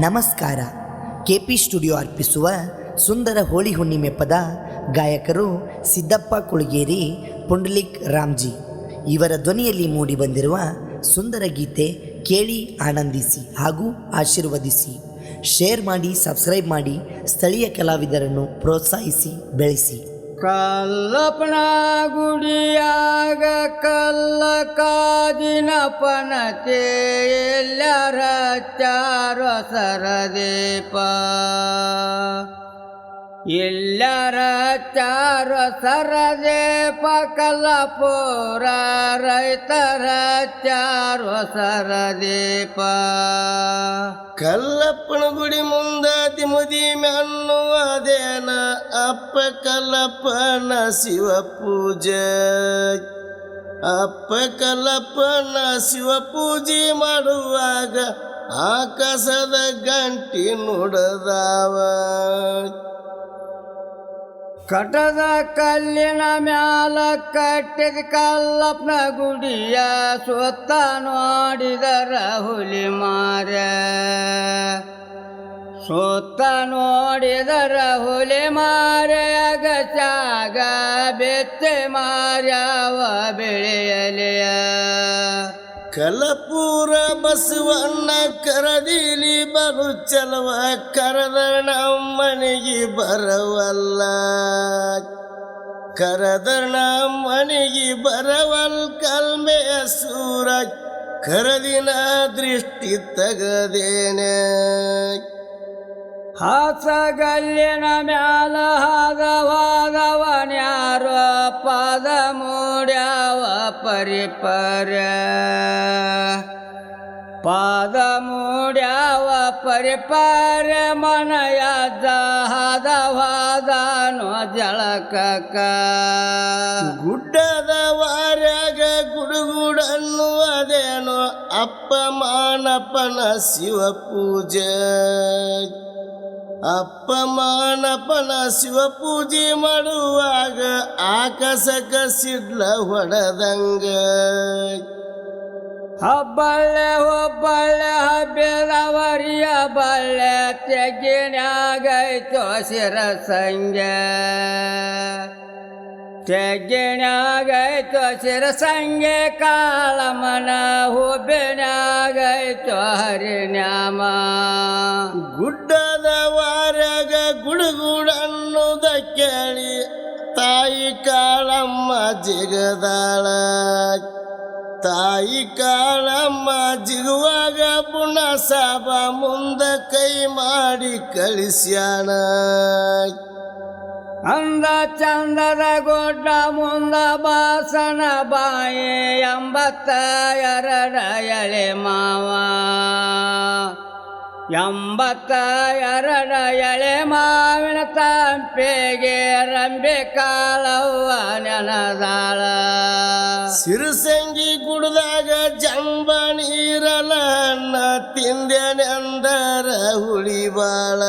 ನಮಸ್ಕಾರ. K P studio ಅರ್ಪಿಸುವ ಸುಂದರ ಹೋಳಿ ಹುಣ್ಣಿಮೆ ಪದ ಗಾಯಕರು ಸಿದ್ದಪ್ಪ ಕುಳಗೇರಿ, ಪುಂಡಲಿಕ್ ರಾಮ್ಜಿ ಇವರ ಧ್ವನಿಯಲ್ಲಿ ಮೂಡಿಬಂದಿರುವ ಸುಂದರ ಗೀತೆ ಕೇಳಿ ಆನಂದಿಸಿ ಹಾಗೂ ಆಶೀರ್ವದಿಸಿ. ಶೇರ್ ಮಾಡಿ, ಸಬ್ಸ್ಕ್ರೈಬ್ ಮಾಡಿ, ಸ್ಥಳೀಯ ಕಲಾವಿದರನ್ನು ಪ್ರೋತ್ಸಾಹಿಸಿ, ಬೆಳೆಸಿ. ಕಲ್ಲಪ್ಪನ ಗುಡಿಯಾಗ ಕಲ್ಲ ಕಾದಿನ ಪನತೆ ಎಲ್ಲರ ಚಾರ ಸರದೀಪ ಎಲ್ಲರ ಚಾರ ಪಕಲ ಪೋರ ರೈತರ ಚಾರ ಸರದೀಪ ಕಲ್ಲಪ್ಪನ ಗುಡಿ ಮುಂದ ತಿಮುದಿ ಅನ್ನುವುದೇನ? ಅಪ್ಪ ಕಲ್ಲಪ್ಪನ ಶಿವ ಪೂಜೆ. ಅಪ್ಪ ಕಲ್ಲಪ್ಪನ ಶಿವ ಪೂಜೆ ಮಾಡುವಾಗ ಆಕಾಶದ ಗಂಟಿ ನುಡದಾವ. ಕಟದ ಕಲ್ಲಿನ ಮ್ಯಾಲ ಕಟ್ಟಿದ ಕಲ್ಲಪ್ಪನ ಗುಡಿಯ ಸುತ್ತ ನೋಡಿದರ ಹುಲಿ ಮಾರ. ಸುತ್ತ ನೋಡಿದರ ಹುಲಿ ಮಾರ್ಯಾಗ ಚಾಗ ಬೆತ್ತೆ ಮಾರ್ಯಾವ ಬೆಳೆಯಲಿಯ. ಕಲಪೂರ ಬಸವಣ್ಣ ಕರದಿಲಿ ಬರು ಚಲವ ನಮ್ಮನಿಗೆ ಬರವಲ್ಲ. ಕರೆದರ ನಮ್ಮನಿಗೆ ಬರವಲ್ ಕಲ್ಮೆ ಸೂರ ಕರದಿನ ದೃಷ್ಟಿ ತಗದೇನೆ. ಹಾಸಗಲ್ಲಿನ ಮ್ಯಾಲ ಹಾಗವಾಗವನ್ಯಾರ ಪದ ಮೂಡ್ಯಾವ ಪರಿಪರ ಪಾದ ಮೂಡ್ಯಾವ ಪರಿಪರ ಮನಯಾದ ಹಾದವಾದನೋ ಜಳಕಕ. ಗುಡ್ಡದ ವಾರ್ಯಾಗ ಗುಡುಗುಡನ್ನುವುದೇನೋ ಅಪ್ಪ ಮಾನಪ್ಪನ ಶಿವ ಪೂಜೆ ಅಪ್ಪ ಮಾನಪನ ಶಿವ ಪೂಜೆ ಮಾಡುವಾಗ ಆಕಾಶಕ ಸಿಡ್ಲ ಹೊಡೆದಂಗ. ಹಬ್ಬಳ್ಳೆ ಒಬ್ಬಳ್ಳೆ ಹಬ್ಬಿದವರಿಯ ಬಳ್ಳೆ ತೆಗ್ಗಿನ್ಯಾಗೈತೋ ಶಿರಸಂಗೆ. ತೆಗ್ಗಿನ್ಯಾಗೈತೋ ಶಿರಸಂಗೆ ಕಾಳಮನ ಹುಬ್ಬಿನ್ಯಾಗೈತೋ ಹರಿನ್ಯಾಮ ಗುಡ್ಡದ ವಾರಗ ಗುಡುಗುಡನ್ನುದ ಕೇಳಿ ತಾಯಿ ಕಾಳಮ್ಮ ಜಿಗದಾಳ. ತಾಯಿ ಕಾಳಮ್ಮ ಜಿಗುವಾಗ ಪುಣ ಸಾಬ ಮುಂದ ಕೈ ಮಾಡಿ ಕಳಿಸ್ಯಾಣ. ಅಂದ ಚಂದದ ಗೊಡ್ಡ ಮುಂದ ಬಾಸನ ಬಾಯೆ ಎಂಬತ್ತ ಎರಡ ಎಳೆ ಮಾವ. ಎಂಬತ್ತ ಎರಡ ಎಳೆ ಮಾವಿನ ತಂಪೆಗೆ ರಂಬೆ ಕಾಲವ್ವ ನೆನದಾಳ. ಸಿರುಸಂಗಿ ಗುಡ್ದಾಗ ಜಂಬ ನೀರಲ ಅನ್ನ ತಿಂದೆನೆಂದರ ಹುಳಿ ಬಾಳ.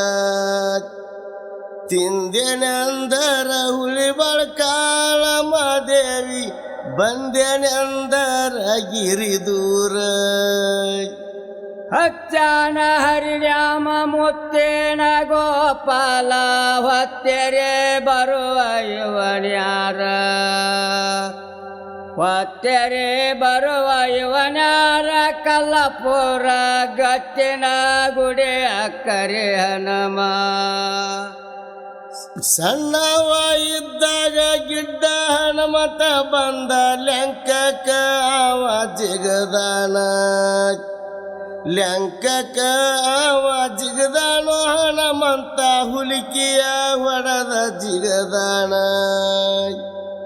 ತಿಂದೆನೆಂದರ ಹುಳಿ ಬಳಕಾಳ ಮಾದೇವಿ ದೇವಿ ಬಂದೆನೆಂದರ ಗಿರಿ ದೂರ. ಹಚ್ಚಾನ ಹರಿರಾಮ ಮುತ್ತೇನ ಗೋಪಾಲ ಹೊತ್ತೆರೆ ಬರುವ ಇವನ್ಯಾರ ಹೊತ್ತೆರೆ ಬರುವ ಇವನ್ಯಾರ ಕಲ್ಲಪುರ ಗತ್ತಿನ ಗುಡಿ ಅಕ್ಕರೆ ಹನಮ. ಸಣ್ಣವ ಇದ್ದಾಗ ಗಿಡ್ಡ ಹನುಮತ ಬಂದ ಲೆಂಕಕ ಅವ ಜಿಗದಾನ. ಲೆಂಕಕ ಅವ ಜಿಗದಾನೋ ಹನುಮಂತ ಹುಲಿಕಿಯ ಹೊಡೆದ ಜಿಗದಾನ.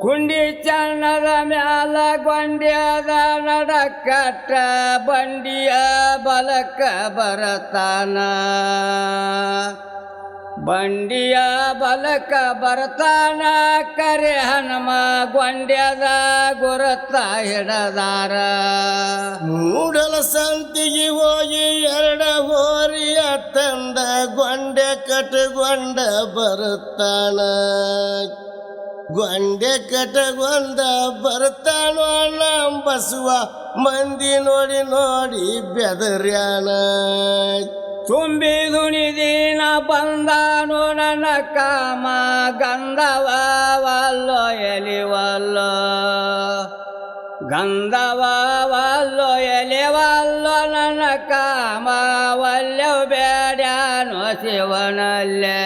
ಕುಂಡಿ ಚನ್ನದ ಮ್ಯಾಲ ಗೊಂಡ್ಯದ ನಡಕಟ್ಟ ಬಂಡಿಯ ಬಲಕ ಬರತಾನ. ಬಂಡಿಯ ಬಲಕ ಬರತಾನ, ಕರೆ ಹನುಮ ಗೊಂಡ್ಯದ ಗುರುತ ಹಿಡದಾರ. ಮೂಡಲ ಸಂತಿಗೆ ಹೋಗಿ ಎರಡ ಹೋರಿಯ ತಂದ ಗೊಂಡೆ ಕಟಗೊಂಡ ಬರುತ್ತಾನ ಗೊಂಡೆ ಕಟಗೊಂದ ಬರ್ತಾನೋ ನಮ್ಮ ಬಸವ, ಮಂದಿ ನೋಡಿ ನೋಡಿ ಬೆದರ್ಯಾನ ತುಂಬಿ ದುಣಿದೀನ ಬಂದಾನು ನನ್ನ ಕಾಮ ಗಂಧವಲ್ಲೋ ಎಲಿವಲ್ಲೋ ಗಂಧವಲ್ಲೋ ಎಲಿವಲ್ಲೋ ನನ್ನ ಕಾಮ ವಲ್ಲೋ ಬೇಡ್ಯಾನು ಶಿವನಲ್ಲೇ.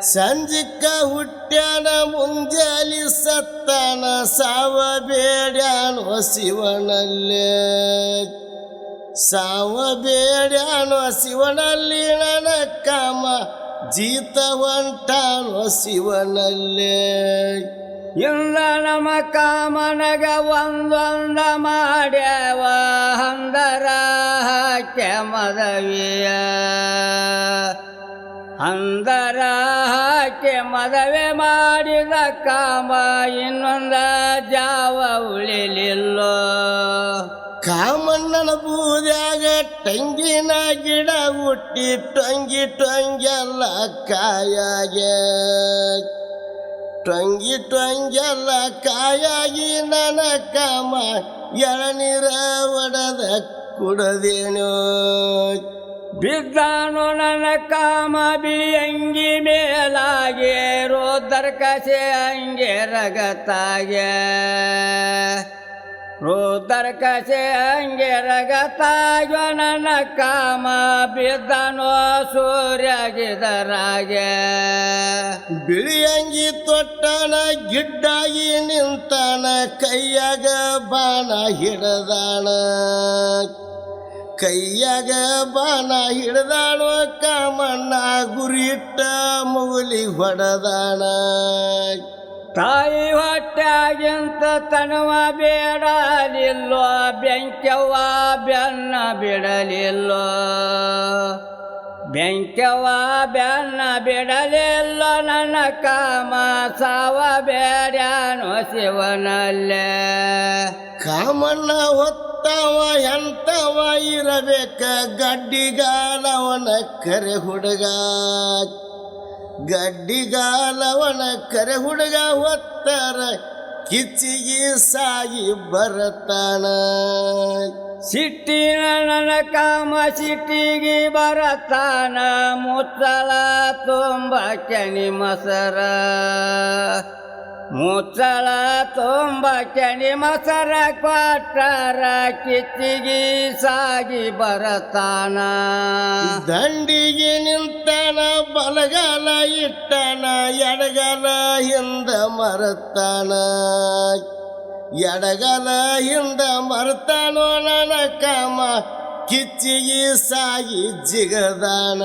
ಸಂಜಿಕ್ಕ ಹುಟ್ಟ್ಯಾನ ಮುಂಜಾಲಿ ಸತ್ತನ ಸಾವ ಬೇಡ್ಯಾನು ಶಿವನಲ್ಲೇ. ಸಾವ ಬೇಡ್ಯಾನೋ ಶಿವನಲ್ಲಿ ನನ್ನ ಕಾಮ ಜೀತ ಹೊಂಟಾನೋ ಶಿವನಲ್ಲೇ. ಇಲ್ಲ ನಮ್ಮ ಕಾಮನಗ ಒಂದೊಂದ ಮಾಡ್ಯಾವ ಹಾಕ್ಯ ಮದವಿಯ. ಅಂದರ ಹಾಕಿ ಮದವೆ ಮಾಡಿದ ಕಾಮ ಇನ್ನೊಂದ ಜಾವ ಉಳಿಲಿಲ್ಲೋ. ಕಾಮಣ್ಣನ ಬೂದ್ಯಾಗ ಟಂಗಿನ ಗಿಡ ಹುಟ್ಟಿ ಟೊಂಗಿ ಟೊಂಗೆಲ್ಲ ಕಾಯಾಗೆ. ಟೊಂಗಿ ಟೊಂಗೆಲ್ಲ ಕಾಯಾಗಿ ನನ ಕಾಮ ಎಳನೀರ ಒಡದ ಕುಡದೇನೋ. ಬಿದ್ದಾನು ನನ್ನ ಕಾಮ ಬಿಳಿ ಅಂಗಿ ಮೇಲಾಗೆ ರೋದರ ಹಂಗೆ ರಗತಾಗೆ. ರೋದರ ಕಸೆ ಅಂಗೆ ರಗತಾಗ ನನ್ನ ಕಾಮ ಬಿದ್ದನೋ ಸೂರ್ಯಗಿದರಾಗೆ. ಬಿಳಿ ಅಂಗಿ ತೊಟ್ಟನ ಗಿಡ್ಡಾಗಿ ನಿಂತನ ಕೈಯಾಗ ಬಾಣ ಹಿಡದಾಣ ಕೈಯಾಗ ಬಾಣ ಹಿಡ್ದಾಣೋ ಕಾಮಣ್ಣ ಗುರಿಟ್ಟ ಮುಗುಲಿ ಹೊಡೆದಾಣ ತಾಯಿ ಹೊಟ್ಟಾಗಿಂತ ತನವ ಬೇಡಲಿಲ್ಲೋ ಬೆಂಕವ್ವ ಬೆನ್ನ ಬಿಡಲಿಲ್ಲೋ. ಬೆಂಕವ್ವ ಬೆನ್ನ ಬಿಡಲಿಲ್ಲ, ನನ್ನ ಕಾಮ ಸಾವ ಬೇಡ್ಯಾನೋ ಶಿವನಲ್ಲೇ. ಕಾಮನ ಹೊತ್ತವ, ಎಂತವ ಇರಬೇಕ, ಗಡ್ಡಿಗಾಲವನ ಕರೆ ಹುಡುಗ. ಗಡ್ಡಿಗಾಲವನ ಕರೆ ಹುಡುಗ ಹೊತ್ತರ ಕಿಚ್ಚಿಗೆ ಸಾಗಿ ಬರತಾನ ಸಿಟ್ಟಿನ ನನ್ನ ಕಾಮ ಸಿಟ್ಟಿಗೆ ಬರತಾನ ಮುತ್ತಲ ತುಂಬ ಕೆನಿ ಮಸರ. ಮುಚ್ಚಳ ತುಂಬ ಕೆನಿ ಮಸರ ಕೊಟ್ಟರ ಕಿಚ್ಚಿಗೆ ಸಾಗಿ ಬರತಾನ. ದಂಡಿಗೆ ನಿಂತಾನ, ಬಲಗಾಲ ಇಟ್ಟಾನ, ಎಡಗಾಲ ಹಿಂದ ಮರತಾನ. ಎಡಗಾಲ ಹಿಂದ ಮರತಾನೋ ನನ್ನ ಕಾಮ ಕಿಚ್ಚಿಗೆ ಸಾಗಿ ಜಿಗದಾನ.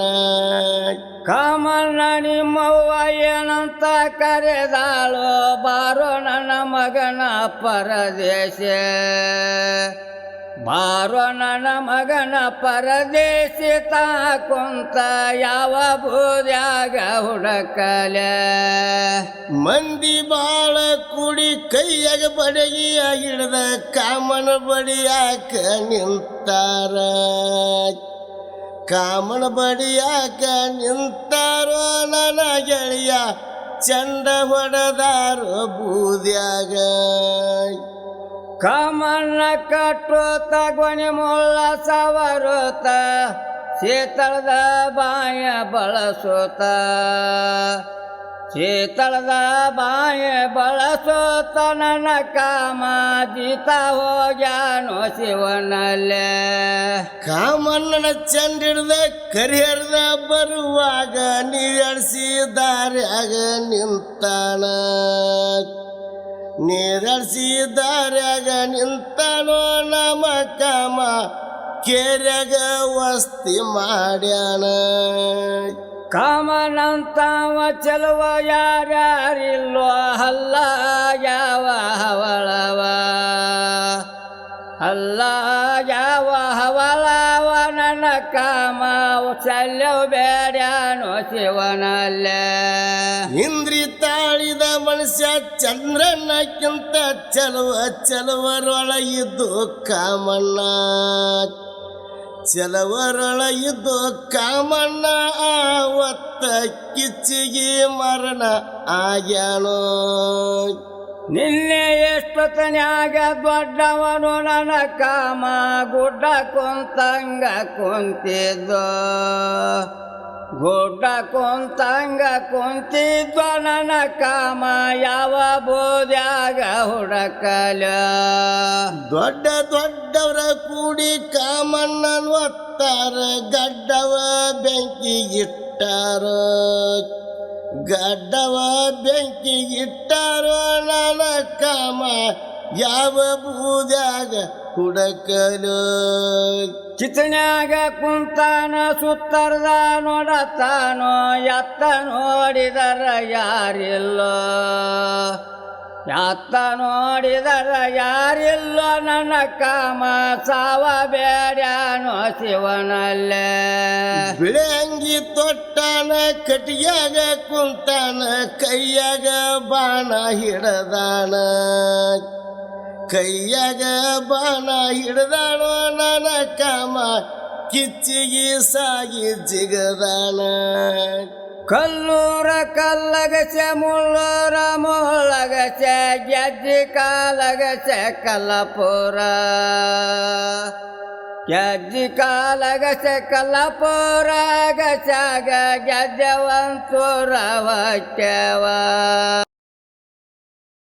ಕಾಮಣ್ಣ ನಿಮ್ಮವ್ವ ಏನಂತ ಕರೆದಾಳು ಬಾರೋ ನನ್ನ ಮಗನ ಪರದೇಶ. ಬಾರೋ ನನ್ನ ಮಗನ ಪರದೇಶಿ ತಾ ಕುಂತ ಯಾವ ಬೂದ್ಯಾಗ ಹುಡಕಲೆ? ಮಂದಿ ಬಾಳ ಕೂಡಿ ಕೈಯಾಗ ಬಡಗಿಯ ಹಿಡ್ದ ಕಾಮನ ಬಡಿಯಾಕ ನಿಂತಾರ. ಕಾಮನ ಬಡಿಯಾಕ ನಿಂತಾರೋ ನನ್ನ ಗೆಳೆಯ ಚಂಡ ಹೊಡೆದಾರೋ ಬೂದ್ಯಾಗ. ಕಾಮಣ್ಣ ಕಟ್ಟೋತ ಗೊನೆ ಮೊಲ್ಲ ಸವರೋತ ಶೀತಳದ ಬಾಯ ಬಳಸೋತ ಶೀತಳದ ಬಾಯ ಬಳಸೋತ ನನ್ನ ಕಾಮ ಜೀತ ಹೋಗ್ಯಾನೋ ಶಿವನಲ್ಲೇ. ಕಾಮಣ್ಣನ ಚಂಡಿಡ್ದ ಕರಿಯರ್ದ ಬರುವಾಗ ನೀಡಿಸಿ ದಾರಿಯಾಗ ನಿಂತಾನ. ನೀರಡಿಸಿ ನಿಂತನೋ ನಮ ಕಾಮ ಕೇರ್ಯಾಗ ವಸ್ತಿ ಮಾಡ್ಯಾನ. ಕಾಮನಂತಾವ ಚಲುವ ಯಾರ್ಯಾರಿಲ್ಲೋ ಹಲ್ಲ ಯಾವ ಹವಳವ ಅಲ್ಲ ಯಾವ ಹವಳವ ನನ್ನ ಕಾಮ ಚಲ್ಯೋ ಬೇಡ್ಯಾನೋ ಶಿವನಲ್ಲೇ. ಇಂದ್ರಿ ತಾಳಿದ ಮನುಷ್ಯ ಚಂದ್ರನಕ್ಕಿಂತ ಚಲುವ ಚಲುವರೊಳಗಿದ್ದು ಕಾಮಣ್ಣ. ಚಲವರೊಳಗಿದ್ದು ಕಾಮಣ್ಣ ಆವತ್ತ ಕಿಚ್ಚಿಗೆ ಮರಣ ಆಗ್ಯಾನೋ. ನಿನ್ನೆ ಎಷ್ಟೊತ್ತನ್ಯಾಗ ದೊಡ್ಡವನು ನನ್ನ ಕಾಮ ಗುಡ್ಡ ಕುಂತಂಗ ಕುಂತಿದ್ದು. ಗುಡ್ಡ ಕುಂತಂಗ ಕುಂತಿದ್ವ ನನ್ನ ಕಾಮ, ಯಾವ ಬೋದ್ಯಾಗ ಹುಡಕಲ? ದೊಡ್ಡ ದೊಡ್ಡವರ ಕೂಡಿ ಕಾಮಣ್ಣನ್ ಒತ್ತಾರ, ಗಡ್ಡವ ಬೆಂಕಿ ಇಟ್ಟಾರ ಗಡ್ಡವ ಬೆಂಕಿ ಇಟ್ಟಾರ ನನ್ನ ಕಾಮ ಯಾವ ಬೂದ್ಯಾಗ ಹುಡಕಲು? ಚಿತನ್ಯಾಗ ಕುಂತಾನ ಸುತ್ತರ್ದ ನೋಡತಾನೋ ಎತ್ತ ನೋಡಿದರ ಯಾರಿಲ್ಲ. ಎತ್ತ ನೋಡಿದರ ಯಾರಿಲ್ಲ ನನ್ನ ಕಾಮ ಸಾವ ಬೇಡ್ಯಾನೋ ಶಿವನಲ್ಲೇ. ಬಿಳೆ ಅಂಗಿ ತೊಟ್ಟಾನ ಕಟಿಯಾಗ ಕುಂತಾನ ಕೈಯಾಗ ಬಾಣ ಹಿಡದಾನ. ಕೈಯಾಗ ಬಾಣ ಹಿಡ್ದಾಣೋ ನನ್ನ ಕಾಮ ಕಿಚ್ಚಿಗೆ ಸಾಗಿ ಜಿಗದಾಣ ಕಲ್ಲೂರ ಕಲ್ಲಗಸೆ, ಮುಳ್ಳೂರ ಮುಳ್ಳಗಸೆ, ಗೆಜ್ಜಿ ಕಾಲಗಸೆ, ಕಲ್ಲಪುರ. ಗೆಜ್ಜಿ ಕಾಲಗಸೆ, ಕಲ್ಲಪುರ ಗಸಾಗ ಗೆಜ್ಜವಂತೂರ ಹೊಕ್ಕೆವ.